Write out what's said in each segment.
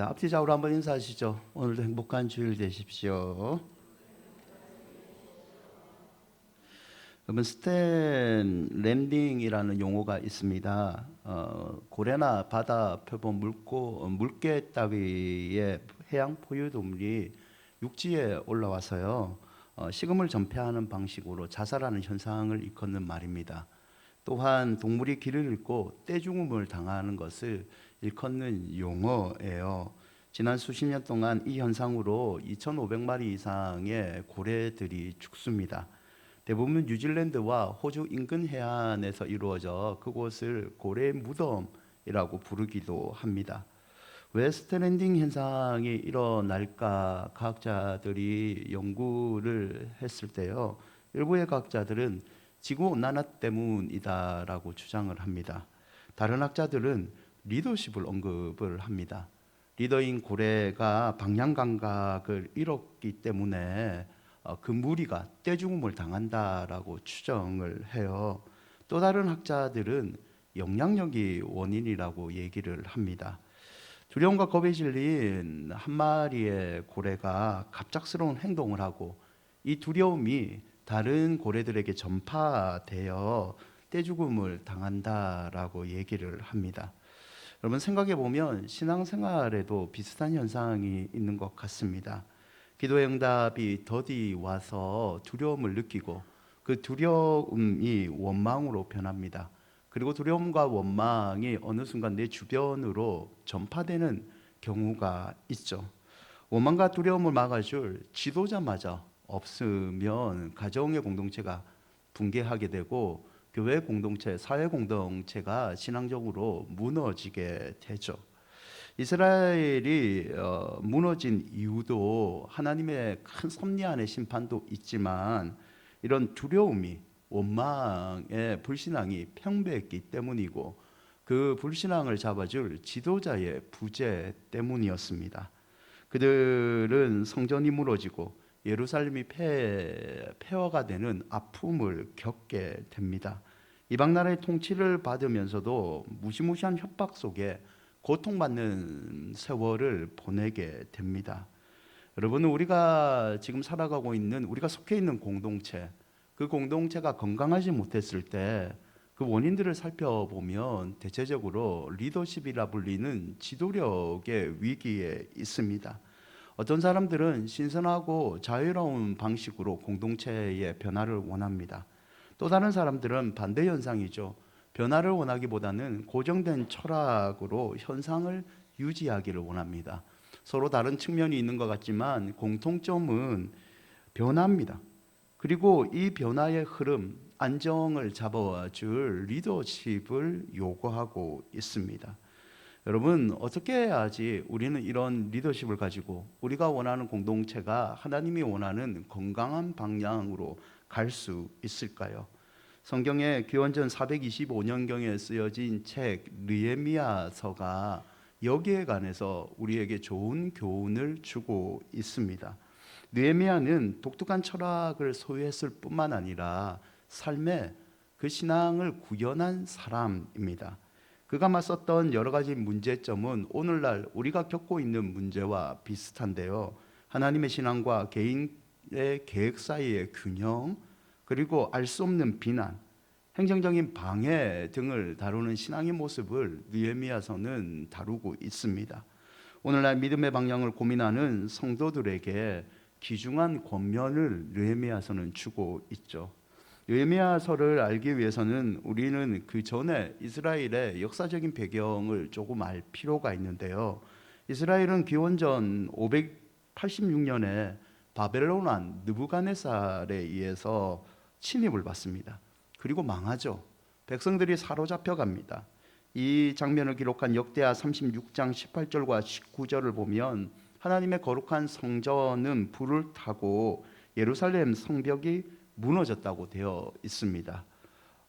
자, 앞뒤좌우로 한번 인사하시죠. 오늘도 행복한 주일 되십시오. 그러면 스탠 랜딩이라는 용어가 있습니다. 어, 고래나 바다 표본 물고 어, 물개 따위의 해양 포유동물이 육지에 올라와서요 어, 식음을 전폐하는 방식으로 자살하는 현상을 일컫는 말입니다. 또한 동물이 길을 잃고 떼죽음을 당하는 것을 일컫는 용어예요. 지난 수십 년 동안 이 현상으로 2,500마리 이상의 고래들이 죽습니다. 대부분 뉴질랜드와 호주 인근 해안에서 이루어져 그곳을 고래 무덤이라고 부르기도 합니다. 왜 스트랜딩 현상이 일어날까 과학자들이 연구를 했을 때요. 일부의 과학자들은 지구 온난화 때문이다라고 주장을 합니다. 다른 학자들은 리더십을 언급을 합니다. 리더인 고래가 방향 감각을 잃었기 때문에 어, 그 무리가 떼죽음을 당한다라고 추정을 해요. 또 다른 학자들은 영향력이 원인이라고 얘기를 합니다. 두려움과 겁에 질린 한 마리의 고래가 갑작스러운 행동을 하고 이 두려움이 다른 고래들에게 전파되어 떼죽음을 당한다라고 얘기를 합니다. 여러분 생각해 보면 신앙생활에도 비슷한 현상이 있는 것 같습니다. 기도의 응답이 더디 와서 두려움을 느끼고 그 두려움이 원망으로 변합니다. 그리고 두려움과 원망이 어느 순간 내 주변으로 전파되는 경우가 있죠. 원망과 두려움을 막아줄 지도자마저 없으면 가정의 공동체가 붕괴하게 되고 교회 공동체, 사회 공동체가 신앙적으로 무너지게 되죠. 이스라엘이 어, 무너진 이유도 하나님의 큰 섭리 안의 심판도 있지만 이런 두려움이 원망의 불신앙이 평배했기 때문이고 그 불신앙을 잡아줄 지도자의 부재 때문이었습니다. 그들은 성전이 무너지고 예루살렘이 폐, 폐허가 되는 아픔을 겪게 됩니다. 이방 나라의 통치를 받으면서도 무시무시한 협박 속에 고통받는 세월을 보내게 됩니다. 여러분 우리가 지금 살아가고 있는 우리가 속해 있는 공동체 그 공동체가 건강하지 못했을 때 그 원인들을 살펴보면 대체적으로 리더십이라 불리는 지도력의 위기에 있습니다. 어떤 사람들은 신선하고 자유로운 방식으로 공동체의 변화를 원합니다. 또 다른 사람들은 반대 현상이죠. 변화를 원하기보다는 고정된 철학으로 현상을 유지하기를 원합니다. 서로 다른 측면이 있는 것 같지만 공통점은 변화입니다. 그리고 이 변화의 흐름, 안정을 잡아줄 리더십을 요구하고 있습니다. 여러분, 어떻게 해야지 우리는 이런 리더십을 가지고 우리가 원하는 공동체가 하나님이 원하는 건강한 방향으로 갈 수 있을까요? 성경의 기원전 425년경에 쓰여진 책 느헤미야서가 여기에 관해서 우리에게 좋은 교훈을 주고 있습니다. 느헤미야는 독특한 철학을 소유했을 뿐만 아니라 삶에 그 신앙을 구현한 사람입니다. 그가 맞섰던 여러 가지 문제점은 오늘날 우리가 겪고 있는 문제와 비슷한데요. 하나님의 신앙과 개인의 계획 사이의 균형, 그리고 알 수 없는 비난, 행정적인 방해 등을 다루는 신앙의 모습을 느헤미야서는 다루고 있습니다. 오늘날 믿음의 방향을 고민하는 성도들에게 귀중한 권면을 느헤미야서는 주고 있죠. 느헤미야서를 알기 위해서는 우리는 그 전에 이스라엘의 역사적인 배경을 조금 알 필요가 있는데요. 이스라엘은 기원전 586년에 바벨론 왕 느부갓네살에 의해서 침입을 받습니다. 그리고 망하죠. 백성들이 사로잡혀 갑니다. 이 장면을 기록한 역대하 36장 18절과 19절을 보면 하나님의 거룩한 성전은 불을 타고 예루살렘 성벽이 무너졌다고 되어 있습니다.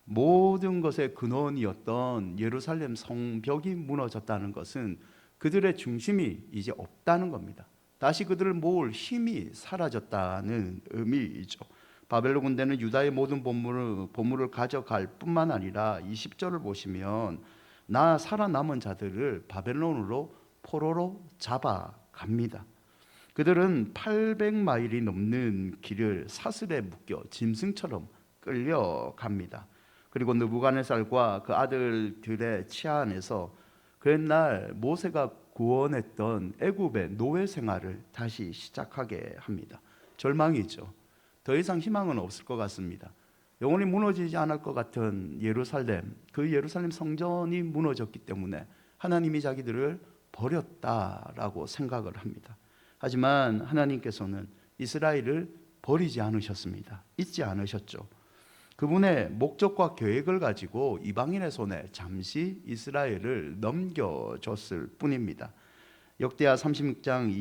모든 것의 근원이었던 예루살렘 성벽이 무너졌다는 것은 그들의 중심이 이제 없다는 겁니다. 다시 그들을 모을 힘이 사라졌다는 의미이죠. 바벨론 군대는 유다의 모든 보물을, 보물을 가져갈 뿐만 아니라 20절을 보시면 나 살아남은 자들을 바벨론으로 포로로 잡아갑니다. 그들은 800마일이 넘는 길을 사슬에 묶여 짐승처럼 끌려갑니다. 그리고 느부갓네살과 그 아들들의 치아 안에서 그 옛날 모세가 구원했던 애굽의 노예 생활을 다시 시작하게 합니다. 절망이죠. 더 이상 희망은 없을 것 같습니다. 영원히 무너지지 않을 것 같은 예루살렘, 그 예루살렘 성전이 무너졌기 때문에 하나님이 자기들을 버렸다라고 생각을 합니다. 하지만 하나님께서는 이스라엘을 버리지 않으셨습니다. 잊지 않으셨죠. 그분의 목적과 계획을 가지고 이방인의 손에 잠시 이스라엘을 넘겨줬을 뿐입니다. 역대하 36장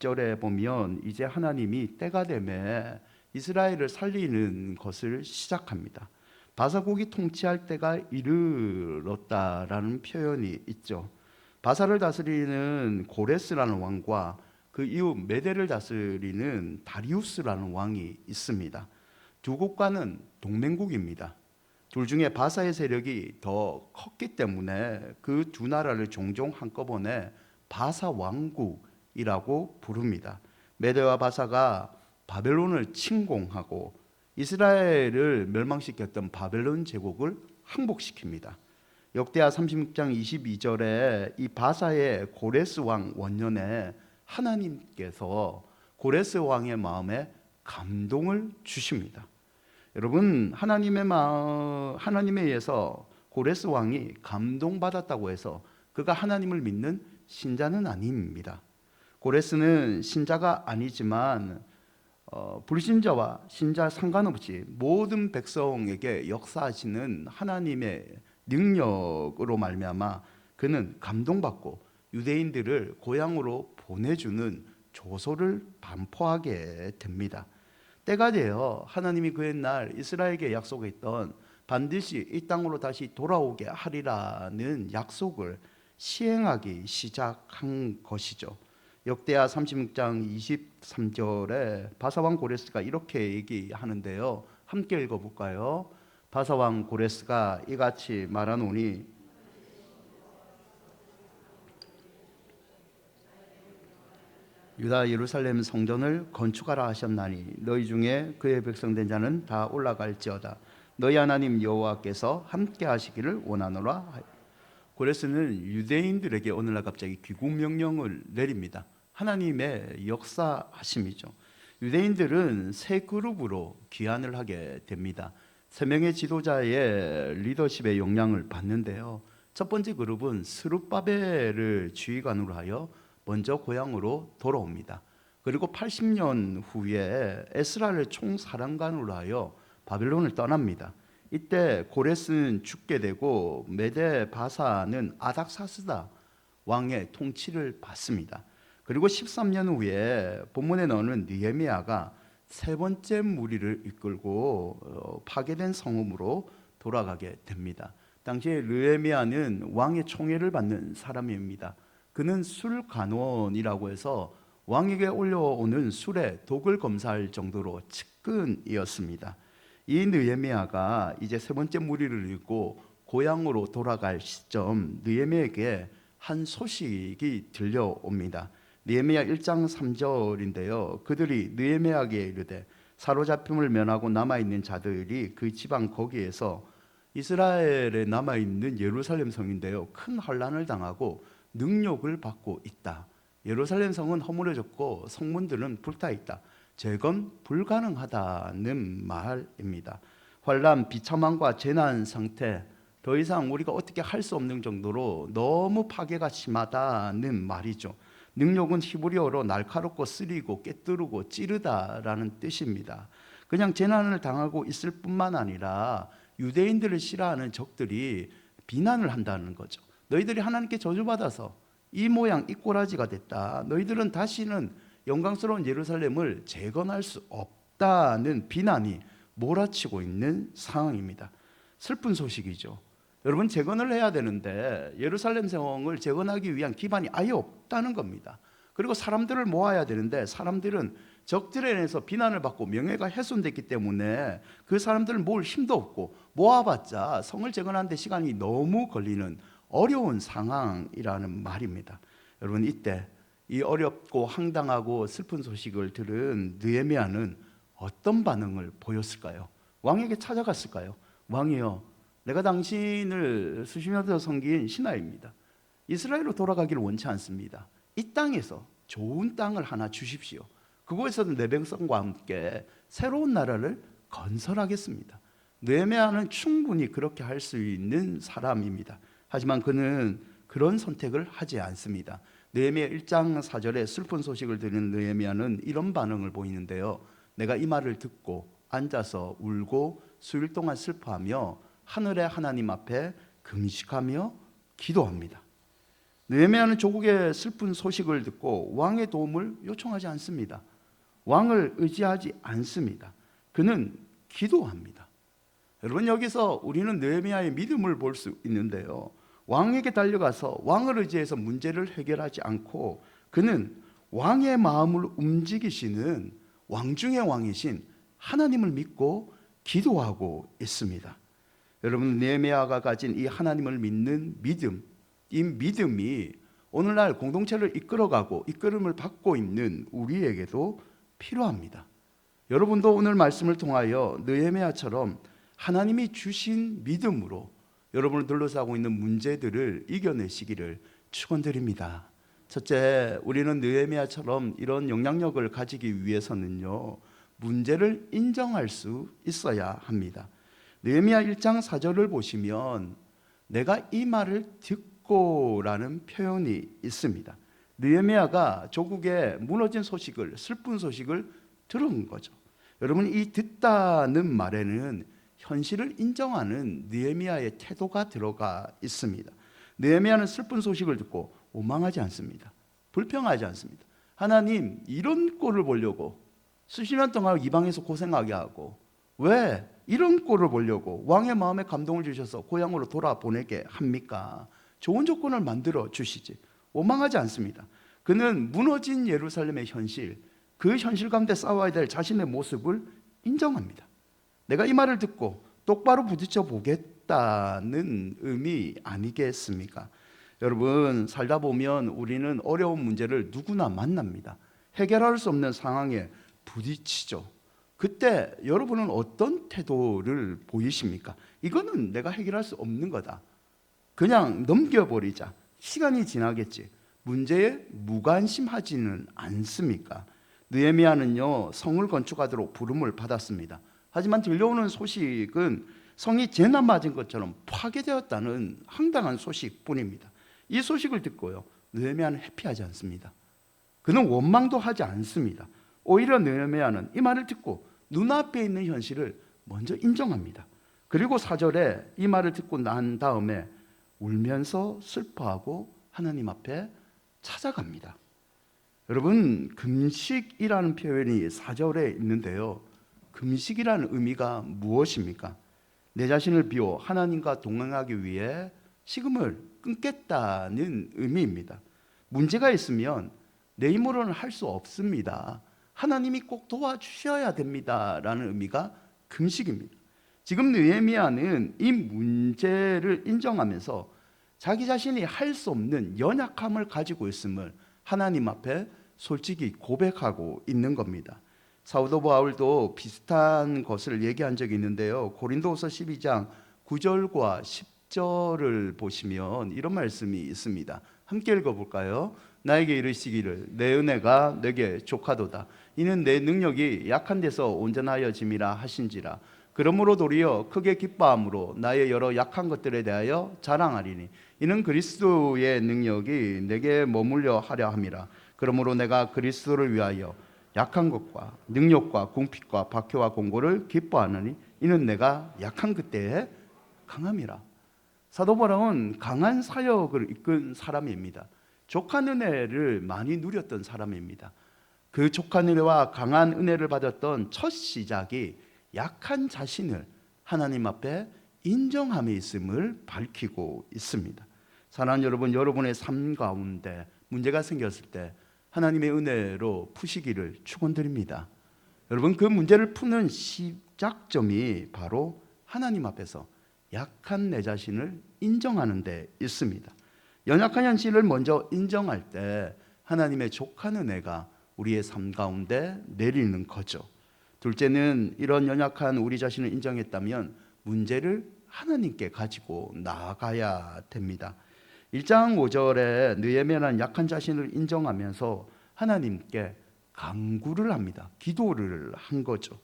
20절에 보면 이제 하나님이 때가 되매 이스라엘을 살리는 것을 시작합니다. 바사국이 통치할 때가 이르렀다라는 표현이 있죠. 바사를 다스리는 고레스라는 왕과 그 이후 메대를 다스리는 다리우스라는 왕이 있습니다. 두 국가는 동맹국입니다. 둘 중에 바사의 세력이 더 컸기 때문에 그 두 나라를 종종 한꺼번에 바사 왕국이라고 부릅니다. 메대와 바사가 바벨론을 침공하고 이스라엘을 멸망시켰던 바벨론 제국을 항복시킵니다. 역대하 36장 22절에 이 바사의 고레스 왕 원년에 하나님께서 고레스 왕의 마음에 감동을 주십니다. 여러분 하나님의 마음 하나님에 의해서 고레스 왕이 감동받았다고 해서 그가 하나님을 믿는 신자는 아닙니다. 고레스는 신자가 아니지만 어, 불신자와 신자 상관없이 모든 백성에게 역사하시는 하나님의 능력으로 말미암아 그는 감동받고 유대인들을 고향으로 보내주는 조소를 반포하게 됩니다. 때가 되어 하나님이 그 옛날 이스라엘에게 약속했던 반드시 이 땅으로 다시 돌아오게 하리라는 약속을 시행하기 시작한 것이죠. 역대하 36장 23절에 바사왕 고레스가 이렇게 얘기하는데요. 함께 읽어볼까요? 바사왕 고레스가 이같이 말하노니 유다 예루살렘 성전을 건축하라 하셨나니 너희 중에 그의 백성된 자는 다 올라갈지어다. 너희 하나님 여호와께서 함께 하시기를 원하노라. 고레스는 유대인들에게 오늘날 갑자기 귀국 명령을 내립니다. 하나님의 역사하심이죠. 유대인들은 세 그룹으로 귀환을 하게 됩니다. 세 명의 지도자의 리더십의 영향을 받는데요. 첫 번째 그룹은 스룹바벨을 지휘관으로 하여 먼저 고향으로 돌아옵니다. 그리고 80년 후에 에스라를 총사령관으로 하여 바벨론을 떠납니다. 이때 고레스는 죽게 되고 메데 바사는 아닥사스다 왕의 통치를 받습니다. 그리고 13년 후에 본문에 나오는 느헤미야가 세 번째 무리를 이끌고 어, 파괴된 성읍으로 돌아가게 됩니다. 당시에 느헤미야는 왕의 총애를 받는 사람입니다. 그는 술 간원이라고 해서 왕에게 올려오는 술에 독을 검사할 정도로 측근이었습니다. 이 느헤미야가 이제 세 번째 무리를 읽고 고향으로 돌아갈 시점 느헤미야에게 한 소식이 들려옵니다. 느헤미야 1장 3절인데요. 그들이 느헤미야에게 이르되 사로잡힘을 면하고 남아 있는 자들이 그 지방 거기에서 이스라엘에 남아 있는 예루살렘 성인데요. 큰 환란을 당하고 능력을 받고 있다. 예루살렘 성은 허물어졌고 성문들은 불타 있다. 재건 불가능하다는 말입니다. 환란, 비참함과 재난 상태 더 이상 우리가 어떻게 할 수 없는 정도로 너무 파괴가 심하다는 말이죠. 능력은 히브리어로 날카롭고 쓰리고 깨뜨리고 찌르다라는 뜻입니다. 그냥 재난을 당하고 있을 뿐만 아니라 유대인들을 싫어하는 적들이 비난을 한다는 거죠. 너희들이 하나님께 저주받아서 이 모양 이 꼬라지가 됐다. 너희들은 다시는 영광스러운 예루살렘을 재건할 수 없다는 비난이 몰아치고 있는 상황입니다. 슬픈 소식이죠. 여러분 재건을 해야 되는데 예루살렘 성을 재건하기 위한 기반이 아예 없다는 겁니다. 그리고 사람들을 모아야 되는데 사람들은 적들에 의해서 비난을 받고 명예가 훼손됐기 때문에 그 사람들을 모을 힘도 없고 모아봤자 성을 재건하는데 시간이 너무 걸리는 어려운 상황이라는 말입니다. 여러분 이때 이 어렵고 황당하고 슬픈 소식을 들은 느헤미야는 어떤 반응을 보였을까요? 왕에게 찾아갔을까요? 왕이여, 내가 당신을 수십 년더 섬긴 신하입니다. 이스라엘로 돌아가기를 원치 않습니다. 이 땅에서 좋은 땅을 하나 주십시오. 그곳에서 내 백성과 함께 새로운 나라를 건설하겠습니다. 느헤미야는 충분히 그렇게 할 수 있는 사람입니다. 하지만 그는 그런 선택을 하지 않습니다. 느헤미야 1장 4절에 슬픈 소식을 들은 느헤미야는 이런 반응을 보이는데요. 내가 이 말을 듣고 앉아서 울고 수일 동안 슬퍼하며 하늘의 하나님 앞에 금식하며 기도합니다. 느헤미야는 조국의 슬픈 소식을 듣고 왕의 도움을 요청하지 않습니다. 왕을 의지하지 않습니다. 그는 기도합니다. 여러분 여기서 우리는 느헤미야의 믿음을 볼 수 있는데요. 왕에게 달려가서 왕을 의지해서 문제를 해결하지 않고 그는 왕의 마음을 움직이시는 왕 중의 왕이신 하나님을 믿고 기도하고 있습니다. 여러분 느헤미야가 가진 이 하나님을 믿는 믿음, 이 믿음이 오늘날 공동체를 이끌어가고 이끌음을 받고 있는 우리에게도 필요합니다. 여러분도 오늘 말씀을 통하여 느헤미야처럼 하나님이 주신 믿음으로 여러분을 둘러싸고 있는 문제들을 이겨내시기를 축원드립니다. 첫째, 우리는 느헤미야처럼 이런 영향력을 가지기 위해서는요. 문제를 인정할 수 있어야 합니다. 느헤미야 1장 4절을 보시면 내가 이 말을 듣고라는 표현이 있습니다. 느헤미야가 조국의 무너진 소식을 슬픈 소식을 들은 거죠. 여러분 이 듣다는 말에는 현실을 인정하는 느헤미야의 태도가 들어가 있습니다. 느헤미야는 슬픈 소식을 듣고 원망하지 않습니다. 불평하지 않습니다. 하나님 이런 꼴을 보려고 수십 년 동안 이방에서 고생하게 하고 왜 이런 꼴을 보려고 왕의 마음에 감동을 주셔서 고향으로 돌아보내게 합니까? 좋은 조건을 만들어 주시지. 원망하지 않습니다. 그는 무너진 예루살렘의 현실, 그 현실 가운데 싸워야 될 자신의 모습을 인정합니다. 내가 이 말을 듣고 똑바로 부딪혀 보겠다는 의미 아니겠습니까? 여러분, 살다 보면 우리는 어려운 문제를 누구나 만납니다. 해결할 수 없는 상황에 부딪히죠. 그때 여러분은 어떤 태도를 보이십니까? 이거는 내가 해결할 수 없는 거다. 그냥 넘겨버리자. 시간이 지나겠지. 문제에 무관심하지는 않습니까? 느헤미야는요 성을 건축하도록 부름을 받았습니다. 하지만 들려오는 소식은 성이 재난 맞은 것처럼 파괴되었다는 황당한 소식뿐입니다. 이 소식을 듣고요 느헤미야는 해피하지 않습니다. 그는 원망도 하지 않습니다. 오히려 느헤미야는 이 말을 듣고 눈앞에 있는 현실을 먼저 인정합니다. 그리고 사절에 이 말을 듣고 난 다음에 울면서 슬퍼하고 하나님 앞에 찾아갑니다. 여러분 금식이라는 표현이 사절에 있는데요. 금식이라는 의미가 무엇입니까? 내 자신을 비워 하나님과 동행하기 위해 식음을 끊겠다는 의미입니다. 문제가 있으면 내 힘으로는 할 수 없습니다. 하나님이 꼭 도와주셔야 됩니다라는 의미가 금식입니다. 지금 느헤미야는 이 문제를 인정하면서 자기 자신이 할 수 없는 연약함을 가지고 있음을 하나님 앞에 솔직히 고백하고 있는 겁니다. 사우도 바울도 비슷한 것을 얘기한 적이 있는데요. 고린도후서 12장 9절과 10절을 보시면 이런 말씀이 있습니다. 함께 읽어 볼까요? 나에게 이르시기를 내 은혜가 내게 족하도다. 이는 내 능력이 약한 데서 온전하여 짐이라 하신지라. 그러므로 도리어 크게 기뻐함으로 나의 여러 약한 것들에 대하여 자랑하리니 이는 그리스도의 능력이 내게 머물려 하려 함이라. 그러므로 내가 그리스도를 위하여 약한 것과 능력과 궁핍과 박해와 공고를 기뻐하느니 이는 내가 약한 그때에 강함이라. 사도 바울은 강한 사역을 이끈 사람입니다. 족한 은혜를 많이 누렸던 사람입니다. 그 족한 은혜와 강한 은혜를 받았던 첫 시작이 약한 자신을 하나님 앞에 인정함에 있음을 밝히고 있습니다. 사랑하는 여러분, 여러분의 삶 가운데 문제가 생겼을 때 하나님의 은혜로 푸시기를 축원드립니다. 여러분 그 문제를 푸는 시작점이 바로 하나님 앞에서 약한 내 자신을 인정하는 데 있습니다. 연약한 현실을 먼저 인정할 때 하나님의 족한 은혜가 우리의 삶 가운데 내리는 거죠. 둘째는 이런 연약한 우리 자신을 인정했다면 문제를 하나님께 가지고 나아가야 됩니다. 1장 5절에 느헤미야는 약한 자신을 인정하면서 하나님께 간구를 합니다. 기도를 한 거죠.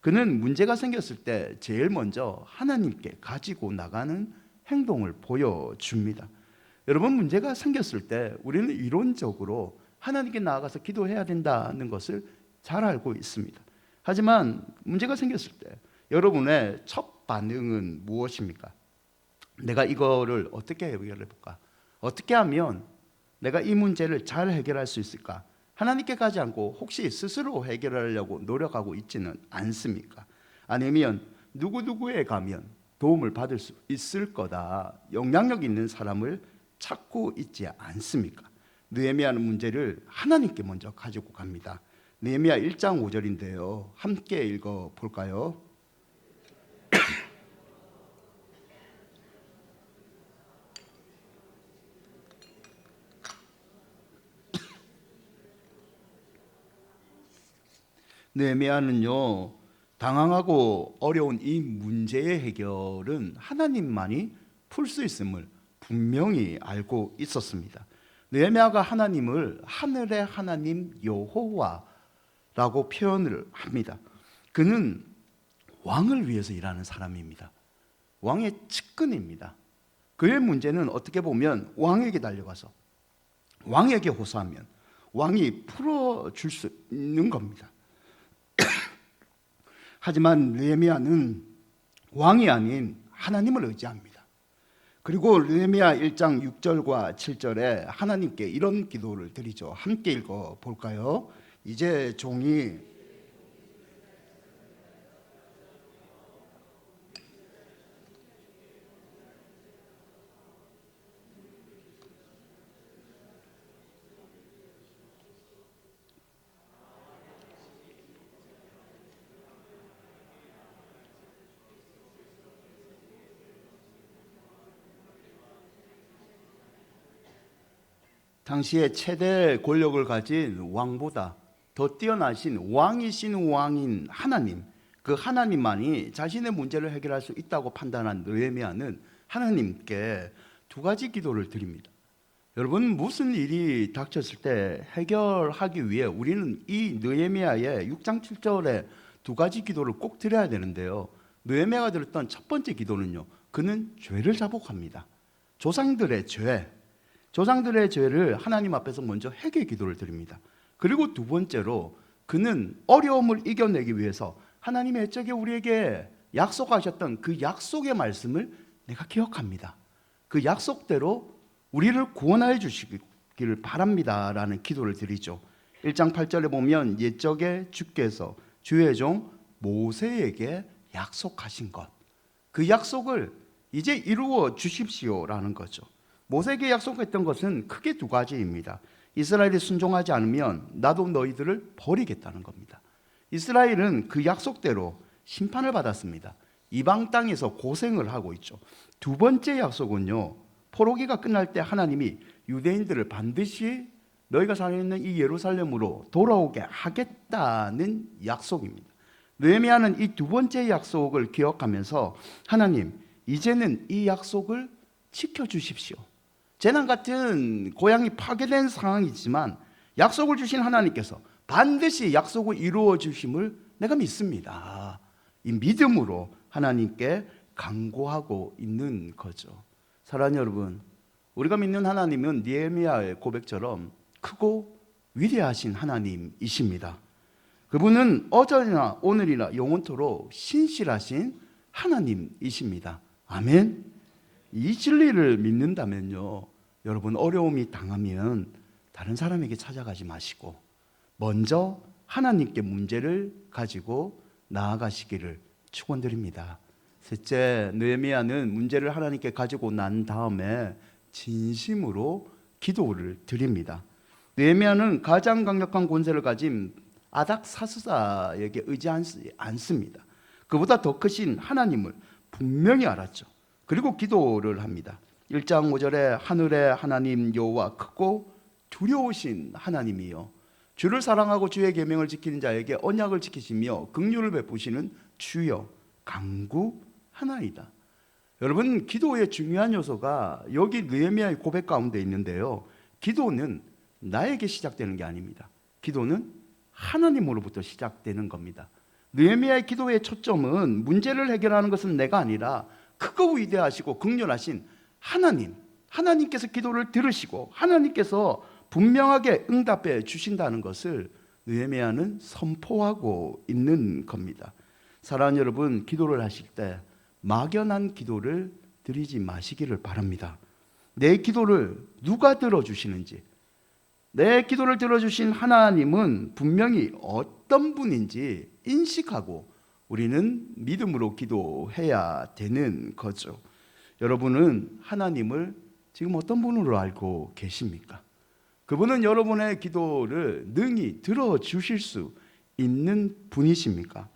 그는 문제가 생겼을 때 제일 먼저 하나님께 가지고 나가는 행동을 보여줍니다. 여러분 문제가 생겼을 때 우리는 이론적으로 하나님께 나아가서 기도해야 된다는 것을 잘 알고 있습니다. 하지만 문제가 생겼을 때 여러분의 첫 반응은 무엇입니까? 내가 이거를 어떻게 해결해 볼까? 어떻게 하면 내가 이 문제를 잘 해결할 수 있을까? 하나님께 가지 않고 혹시 스스로 해결하려고 노력하고 있지는 않습니까? 아니면 누구누구에 가면 도움을 받을 수 있을 거다. 영향력 있는 사람을 찾고 있지 않습니까? 느헤미야는 문제를 하나님께 먼저 가지고 갑니다. 느헤미야 1장 5절인데요. 함께 읽어 볼까요? 느헤미야는요 당황하고 어려운 이 문제의 해결은 하나님만이 풀 수 있음을 분명히 알고 있었습니다. 느헤미야가 하나님을 하늘의 하나님 여호와라고 표현을 합니다. 그는 왕을 위해서 일하는 사람입니다. 왕의 측근입니다. 그의 문제는 어떻게 보면 왕에게 달려가서 왕에게 호소하면 왕이 풀어줄 수 있는 겁니다. 하지만 느헤미야는 왕이 아닌 하나님을 의지합니다. 그리고 느헤미야 1장 6절과 7절에 하나님께 이런 기도를 드리죠. 함께 읽어 볼까요? 이제 종이 당시에 최대 권력을 가진 왕보다 더 뛰어나신 왕이신 왕인 하나님, 그 하나님만이 자신의 문제를 해결할 수 있다고 판단한 느헤미야는 하나님께 두 가지 기도를 드립니다. 여러분 무슨 일이 닥쳤을 때 해결하기 위해 우리는 이 느헤미야의 6장 7절에 두 가지 기도를 꼭 드려야 되는데요. 느헤미야가 드렸던 첫 번째 기도는요. 그는 죄를 자복합니다. 조상들의 죄, 조상들의 죄를 하나님 앞에서 먼저 회개 기도를 드립니다. 그리고 두 번째로 그는 어려움을 이겨내기 위해서 하나님의 애적에 우리에게 약속하셨던 그 약속의 말씀을 내가 기억합니다. 그 약속대로 우리를 구원하여 주시기를 바랍니다라는 기도를 드리죠. 1장 8절에 보면 옛적에 주께서 주의 종 모세에게 약속하신 것. 그 약속을 이제 이루어 주십시오라는 거죠. 모세에게 약속했던 것은 크게 두 가지입니다. 이스라엘이 순종하지 않으면 나도 너희들을 버리겠다는 겁니다. 이스라엘은 그 약속대로 심판을 받았습니다. 이방 땅에서 고생을 하고 있죠. 두 번째 약속은요. 포로기가 끝날 때 하나님이 유대인들을 반드시 너희가 살고 있는 이 예루살렘으로 돌아오게 하겠다는 약속입니다. 느헤미야는 이 두 번째 약속을 기억하면서 하나님 이제는 이 약속을 지켜 주십시오. 재난 같은 고향이 파괴된 상황이지만 약속을 주신 하나님께서 반드시 약속을 이루어 주심을 내가 믿습니다. 이 믿음으로 하나님께 간구하고 있는 거죠. 사랑하는 여러분, 우리가 믿는 하나님은 니에미아의 고백처럼 크고 위대하신 하나님이십니다. 그분은 어제나 오늘이나 영원토록 신실하신 하나님이십니다. 아멘. 이 진리를 믿는다면요. 여러분 어려움이 당하면 다른 사람에게 찾아가지 마시고 먼저 하나님께 문제를 가지고 나아가시기를 축원드립니다. 셋째, 느헤미야는 문제를 하나님께 가지고 난 다음에 진심으로 기도를 드립니다. 느헤미야는 가장 강력한 권세를 가진 아닥사스다에게 의지하지 않습니다. 그보다 더 크신 하나님을 분명히 알았죠. 그리고 기도를 합니다. 1장 5절에 하늘의 하나님 여호와 크고 두려우신 하나님이요 주를 사랑하고 주의 계명을 지키는 자에게 언약을 지키시며 긍휼을 베푸시는 주여 강구 하나이다. 여러분 기도의 중요한 요소가 여기 느헤미야의 고백 가운데 있는데요. 기도는 나에게 시작되는 게 아닙니다. 기도는 하나님으로부터 시작되는 겁니다. 느헤미야의 기도의 초점은 문제를 해결하는 것은 내가 아니라 크고 위대하시고 극렬하신 하나님, 하나님께서 기도를 들으시고 하나님께서 분명하게 응답해 주신다는 것을 느헤미야는 선포하고 있는 겁니다. 사랑하는 여러분, 기도를 하실 때 막연한 기도를 드리지 마시기를 바랍니다. 내 기도를 누가 들어주시는지, 내 기도를 들어주신 하나님은 분명히 어떤 분인지 인식하고 우리는 믿음으로 기도해야 되는 거죠. 여러분은 하나님을 지금 어떤 분으로 알고 계십니까? 그분은 여러분의 기도를 능히 들어 주실 수 있는 분이십니까?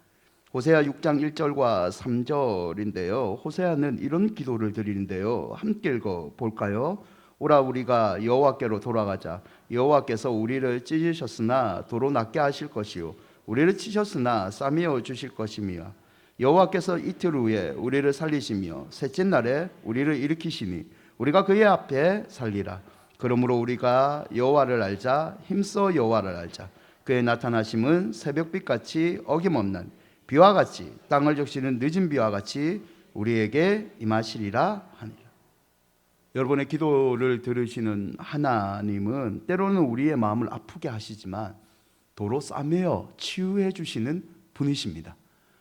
호세아 6장 1절과 3절인데요. 호세아는 이런 기도를 드리는데요. 함께 읽어 볼까요? 오라 우리가 여호와께로 돌아가자. 여호와께서 우리를 찢으셨으나 도로 낫게 하실 것이요 우리를 치셨으나 싸매어 주실 것이며 여호와께서 이틀 후에 우리를 살리시며 셋째 날에 우리를 일으키시니 우리가 그의 앞에 살리라. 그러므로 우리가 여호와를 알자 힘써 여호와를 알자. 그의 나타나심은 새벽빛 같이 어김없는 비와 같이 땅을 적시는 늦은 비와 같이 우리에게 임하시리라 하니라. 여러분의 기도를 들으시는 하나님은 때로는 우리의 마음을 아프게 하시지만 도로 싸매어 치유해 주시는 분이십니다.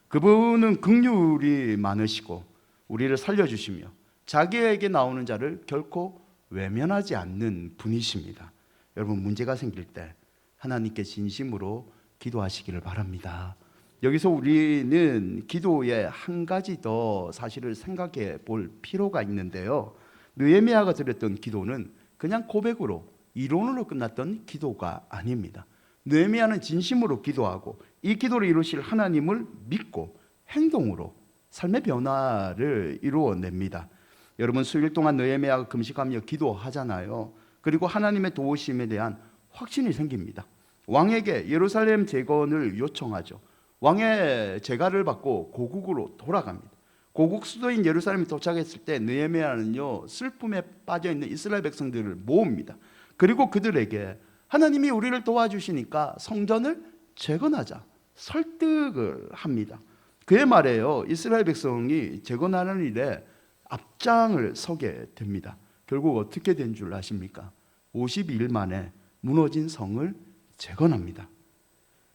그분은 긍휼이 많으시고 우리를 살려 주시며 자기에게 나오는 자를 결코 외면하지 않는 분이십니다. 여러분 문제가 생길 때 하나님께 진심으로 기도하시기를 바랍니다. 여기서 우리는 기도에 한 가지 더 사실을 생각해 볼 필요가 있는데요. 느헤미야가 드렸던 기도는 그냥 고백으로 이론으로 끝났던 기도가 아닙니다. 느헤미야는 진심으로 기도하고 이 기도를 이루실 하나님을 믿고 행동으로 삶의 변화를 이루어냅니다. 여러분 수일 동안 느헤미야가 금식하며 기도하잖아요. 그리고 하나님의 도우심에 대한 확신이 생깁니다. 왕에게 예루살렘 재건을 요청하죠. 왕의 재가를 받고 고국으로 돌아갑니다. 고국 수도인 예루살렘에 도착했을 때 느헤미야는요 슬픔에 빠져 있는 이스라엘 백성들을 모읍니다. 그리고 그들에게 하나님이 우리를 도와주시니까 성전을 재건하자 설득을 합니다. 그의 말에요 이스라엘 백성이 재건하는 일에 앞장을 서게 됩니다. 결국 어떻게 된 줄 아십니까? 52일 만에 무너진 성을 재건합니다.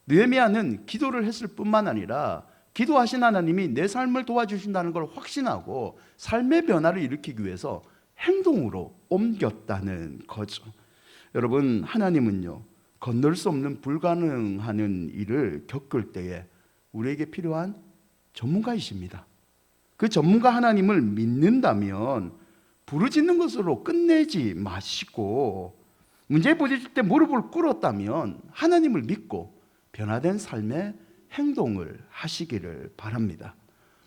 느헤미야는 기도를 했을 뿐만 아니라 기도하신 하나님이 내 삶을 도와주신다는 걸 확신하고 삶의 변화를 일으키기 위해서 행동으로 옮겼다는 거죠. 여러분, 하나님은요, 건널 수 없는 불가능하는 일을 겪을 때에 우리에게 필요한 전문가이십니다. 그 전문가 하나님을 믿는다면 부르짖는 것으로 끝내지 마시고 문제에 부딪힐 때 무릎을 꿇었다면 하나님을 믿고 변화된 삶의 행동을 하시기를 바랍니다.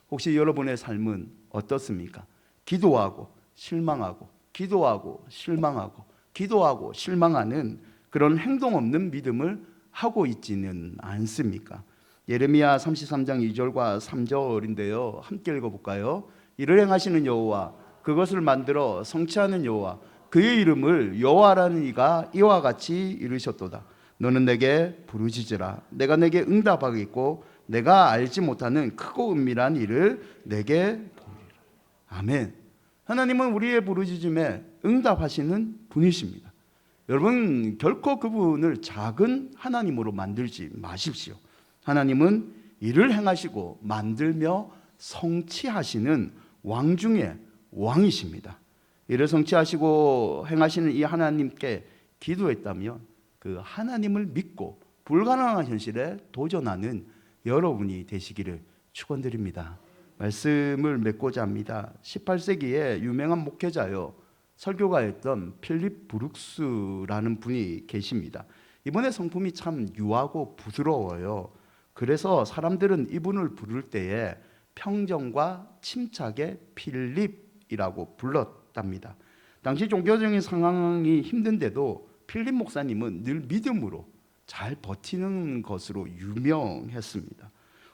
혹시 여러분의 삶은 어떻습니까? 기도하고 실망하고 기도하고 실망하고 기도하고 실망하는 그런 행동 없는 믿음을 하고 있지는 않습니까? 예레미야 33장 2절과 3절인데요. 함께 읽어 볼까요? 이를 행하시는 여호와 그것을 만들어 성취하는 여호와 그의 이름을 여호와라는 이가 이와 같이 이르셨도다. 너는 내게 부르짖으라. 내가 내게 응답하겠고 내가 알지 못하는 크고 은밀한 일을 내게 보리라. 아멘. 하나님은 우리의 부르짖음에 응답하시는 분이십니다. 여러분 결코 그분을 작은 하나님으로 만들지 마십시오. 하나님은 일을 행하시고 만들며 성취하시는 왕 중의 왕이십니다. 일을 성취하시고 행하시는 이 하나님께 기도했다면 그 하나님을 믿고 불가능한 현실에 도전하는 여러분이 되시기를 축원드립니다. 말씀을 맺고자 합니다. 18세기에 유명한 목회자요 설교가였던 필립 브룩스라는 분이 계십니다. 이번에 성품이 참 유하고 부드러워요. 그래서 사람들은 이분을 부를 때에 평정과 침착의 필립이라고 불렀. 힘들었답니다. 당시 종교적인 상황이 힘든데도 필립 목사님은 늘 믿음으로 잘 버티는 것으로 유명했습니다.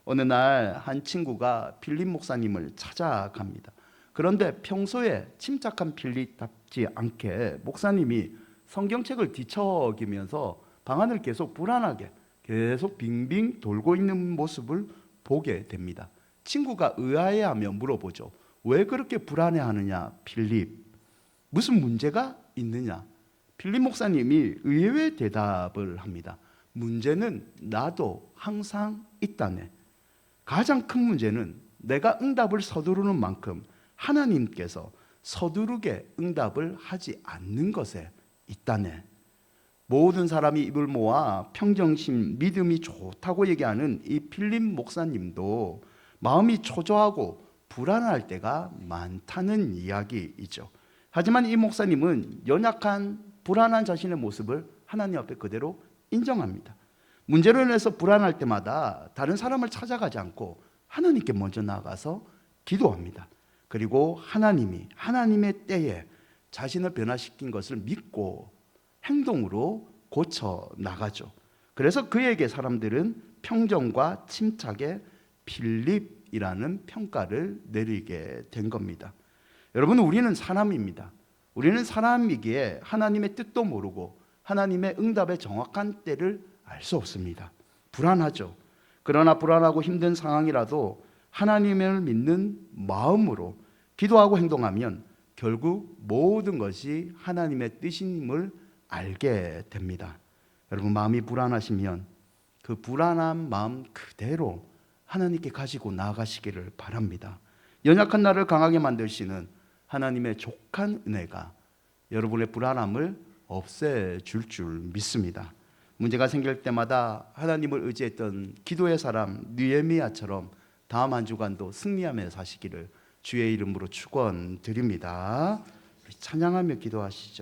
어느 날 한 친구가 필립 목사님을 찾아갑니다. 그런데 평소에 침착한 필립답지 않게 목사님이 성경책을 뒤척이면서 방안을 계속 불안하게 계속 빙빙 돌고 있는 모습을 보게 됩니다. 친구가 의아해하며 물어보죠. 왜 그렇게 불안해하느냐, 필립? 무슨 문제가 있느냐? 필립 목사님이 의외의 대답을 합니다. 문제는 나도 항상 있다네. 가장 큰 문제는 내가 응답을 서두르는 만큼 하나님께서 서두르게 응답을 하지 않는 것에 있다네. 모든 사람이 입을 모아 평정심, 믿음이 좋다고 얘기하는 이 필립 목사님도 마음이 초조하고 불안할 때가 많다는 이야기이죠. 하지만 이 목사님은 연약한 불안한 자신의 모습을 하나님 앞에 그대로 인정합니다. 문제로 인해서 불안할 때마다 다른 사람을 찾아가지 않고 하나님께 먼저 나가서 기도합니다. 그리고 하나님이 하나님의 때에 자신을 변화시킨 것을 믿고 행동으로 고쳐 나가죠. 그래서 그에게 사람들은 평정과 침착의 필립이라는 평가를 내리게 된 겁니다. 여러분 우리는 사람입니다. 우리는 사람이기에 하나님의 뜻도 모르고 하나님의 응답의 정확한 때를 알 수 없습니다. 불안하죠. 그러나 불안하고 힘든 상황이라도 하나님을 믿는 마음으로 기도하고 행동하면 결국 모든 것이 하나님의 뜻임을 알게 됩니다. 여러분 마음이 불안하시면 그 불안한 마음 그대로 하나님께 가지고 나아가시기를 바랍니다. 연약한 나를 강하게 만드시는 하나님의 족한 은혜가 여러분의 불안함을 없애줄 줄 믿습니다. 문제가 생길 때마다 하나님을 의지했던 기도의 사람 느헤미야처럼 다음 한 주간도 승리하며 사시기를 주의 이름으로 축원드립니다. 찬양하며 기도하시죠.